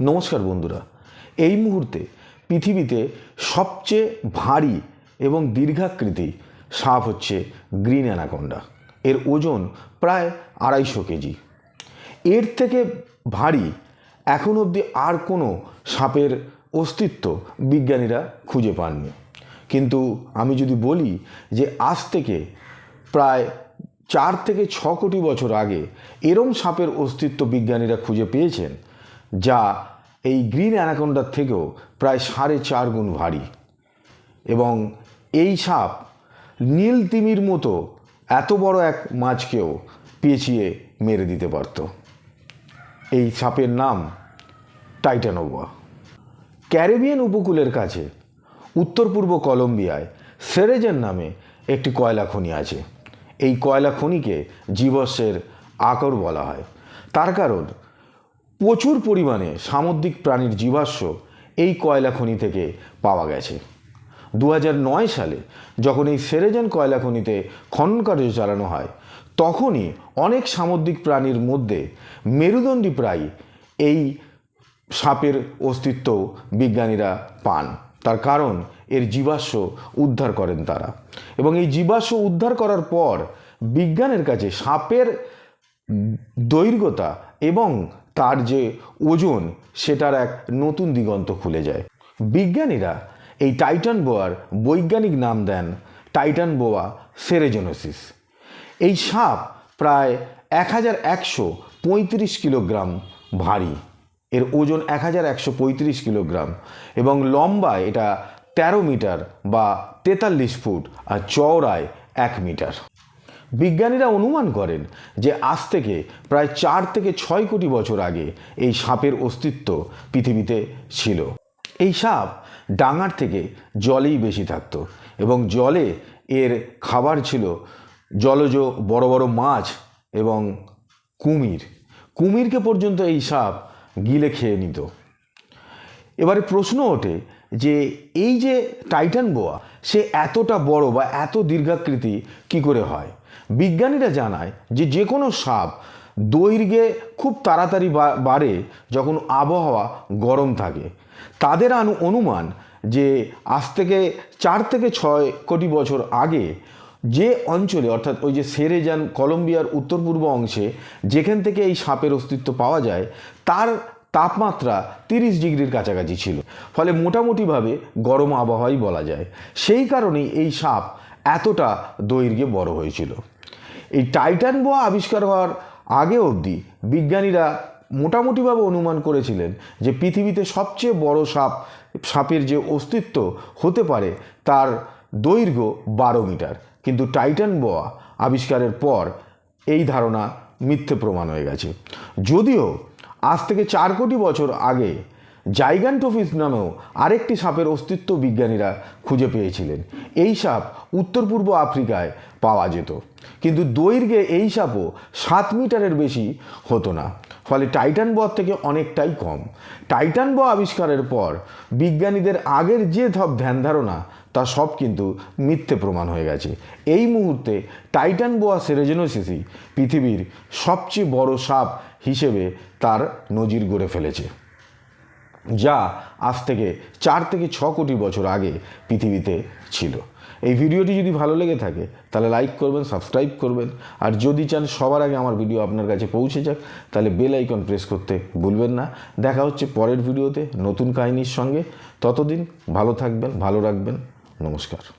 নমস্কার বন্ধুরা। এই মুহূর্তে পৃথিবীতে সবচেয়ে ভারী এবং দীর্ঘাকৃতি সাপ হচ্ছে গ্রিন অ্যানাকোন্ডা। এর ওজন প্রায় আড়াইশো কেজি। এর থেকে ভারী এখন অবধি আর কোনো সাপের অস্তিত্ব বিজ্ঞানীরা খুঁজে পাননি। কিন্তু আমি যদি বলি যে আজ থেকে প্রায় চার থেকে ছ কোটি বছর আগে এরম সাপের অস্তিত্ব বিজ্ঞানীরা খুঁজে পেয়েছেন যা এই গ্রিন অ্যানাকোন্ডার থেকেও প্রায় সাড়ে চার গুণ ভারী। এবং এই সাপ নীল তিমির মতো এত বড় এক মাছকেও পেঁচিয়ে মেরে দিতে পারত। এই সাপের নাম টাইটানোভা ক্যারিবিয়ান উপকূলের কাছে উত্তর পূর্ব কলম্বিয়ায় সেরেজেন নামে একটি কয়লা খনি আছে। এই কয়লা খনিকে জীবস্বের আকর বলা হয়। তার কারণ প্রচুর পরিমাণে সামুদ্রিক প্রাণীর জীবাশ্ম এই কয়লা খনি থেকে পাওয়া গেছে। দু সালে যখন এই সেরেজান কয়লা খনিতে খনন কার্য চালানো হয়, তখনই অনেক সামুদ্রিক প্রাণীর মধ্যে মেরুদণ্ডী প্রায় এই সাপের অস্তিত্ব বিজ্ঞানীরা পান। তার কারণ এর জীবাশ্ম উদ্ধার করেন তারা। এবং এই জীবাশ্ম উদ্ধার করার পর বিজ্ঞানের কাছে সাপের দৈর্ঘ্যতা এবং তার যে ওজন, সেটার এক নতুন দিগন্ত খুলে যায়। বিজ্ঞানীরা এই টাইটান বোয়ার বৈজ্ঞানিক নাম দেন টাইটান বোয়া সেরেজোনোসিস। এই সাপ প্রায় এক হাজার একশো পঁয়ত্রিশ কিলোগ্রাম ভারী। এর ওজন এক হাজার একশো পঁয়ত্রিশ কিলোগ্রাম এবং লম্বায় এটা তেরো মিটার বা তেতাল্লিশ ফুট আর চওড়ায় এক মিটার। বিজ্ঞানীরা অনুমান করেন যে আজ থেকে প্রায় চার থেকে ছয় কোটি বছর আগে এই সাপের অস্তিত্ব পৃথিবীতে ছিল। এই সাপ ডাঙার থেকে জলেই বেশি থাকতো এবং জলে এর খাবার ছিল জলজ বড় বড় মাছ এবং কুমির। কুমিরকে পর্যন্ত এই সাপ গিলে খেয়ে নিত। এবারে প্রশ্ন ওঠে যে এই যে টাইটান বোয়া, সে এতটা বড় বা এত দীর্ঘাকৃতি কি করে হয়? বিজ্ঞানীরা জানায় যে যে কোনো সাপ দৈর্ঘ্যে খুব তাড়াতাড়ি বাড়ে যখন আবহাওয়া গরম থাকে। তাদের আনু, অনুমান যে আজ থেকে চার থেকে ছয় কোটি বছর আগে যে অঞ্চলে, অর্থাৎ ওই যে সেরেজান, কলম্বিয়ার উত্তর পূর্ব অংশে যেখান থেকে এই সাপের অস্তিত্ব পাওয়া যায়, তার তাপমাত্রা তিরিশ ডিগ্রির কাছাকাছি ছিল। ফলে মোটামুটিভাবে গরম আবহাওয়াই বলা যায়। সেই কারণেই এই সাপ এতটা দৈর্ঘ্যে বড় হয়েছিল। এই টাইটান বোয়া আবিষ্কার হওয়ার আগে অবধি বিজ্ঞানীরা মোটামুটিভাবে অনুমান করেছিলেন যে পৃথিবীতে সবচেয়ে বড় সাপ, সাপের যে অস্তিত্ব হতে পারে তার দৈর্ঘ্য বারো মিটার। কিন্তু টাইটান বোয়া আবিষ্কারের পর এই ধারণা মিথ্যে প্রমাণ হয়ে গেছে। যদিও আজ থেকে চার কোটি বছর আগে জাইগান্টোফিস নামেও আরেকটি সাপের অস্তিত্ব বিজ্ঞানীরা খুঁজে পেয়েছিলেন। এই সাপ উত্তর পূর্ব আফ্রিকায় পাওয়া যেত। কিন্তু দৈর্ঘ্যে এই সাপও সাত মিটারের বেশি হতো না। ফলে টাইটান বর থেকে অনেকটাই কম। টাইটান ব আবিষ্কারের পর বিজ্ঞানীদের আগের যে সব ধ্যান ধারণা, তা সব কিন্তু মিথ্যে প্রমাণ হয়ে গেছে। এই মুহূর্তে টাইটান বোয়া সেরেজেনোসিসি পৃথিবীর সবচেয়ে বড় সাপ হিসেবে তার নজির গড়ে ফেলেছে। যা আজ থেকে চার থেকে ছ কোটি বছর আগে পৃথিবীতে ছিল। এই ভিডিওটি যদি ভালো লেগে থাকে, তাহলে লাইক করবেন সাবস্ক্রাইব করবেন। আর যদি চান সবার আগে আমার ভিডিও আপনার কাছে পৌঁছে যাক, তাহলে বেল আইকন প্রেস করতে ভুলবেন না। দেখা হচ্ছে পরের ভিডিওতে নতুন কাহিনীর সঙ্গে। ততদিন ভালো থাকবেন, ভালো রাখবেন। নমস্কার।